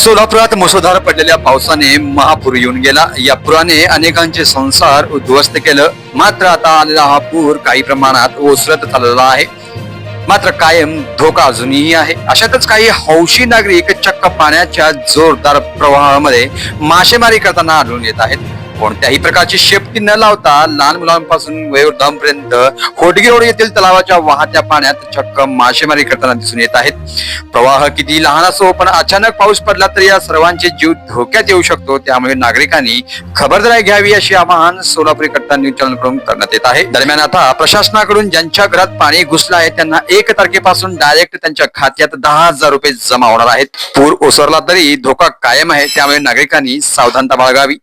सोलापुरात मुसळधार पडलेल्या पावसाने महापूर येऊन गेला. या पुराने अनेकांचे संसार उद्ध्वस्त केलं. मात्र आता आलेला हा पूर काही प्रमाणात ओसरत चाललेला आहे. मात्र कायम धोका अजूनही आहे. अशातच काही हौशी नागरिक चक्क पाण्याच्या जोरदार प्रवाहामध्ये मासेमारी करताना आढळून येत आहेत. कोणत्याही प्रकारची शेपटी न लावता लहान मुलांपासून वयोवृद्धांपर्यंत होटगी रोड येथील तलावाच्या वाहत्या पाण्यात चक्क मासेमारी करताना दिसून येत आहेत. प्रवाह किती लहान असो पण अचानक पाऊस पडला तर या सर्वांचे जीव धोक्यात येऊ शकतो. त्यामुळे नागरिकांनी खबरदारी घ्यावी अशी आवाहन सोलापूरकरता न्यूज चॅनलकडून करण्यात येत आहे. दरम्यान आता प्रशासनाकडून ज्यांच्या घरात पाणी घुसलं आहे त्यांना एक तारखेपासून डायरेक्ट त्यांच्या खात्यात दहा हजार रुपये जमा होणार आहेत. पूर ओसरला तरी धोका कायम आहे त्यामुळे नागरिकांनी सावधानता बाळगावी.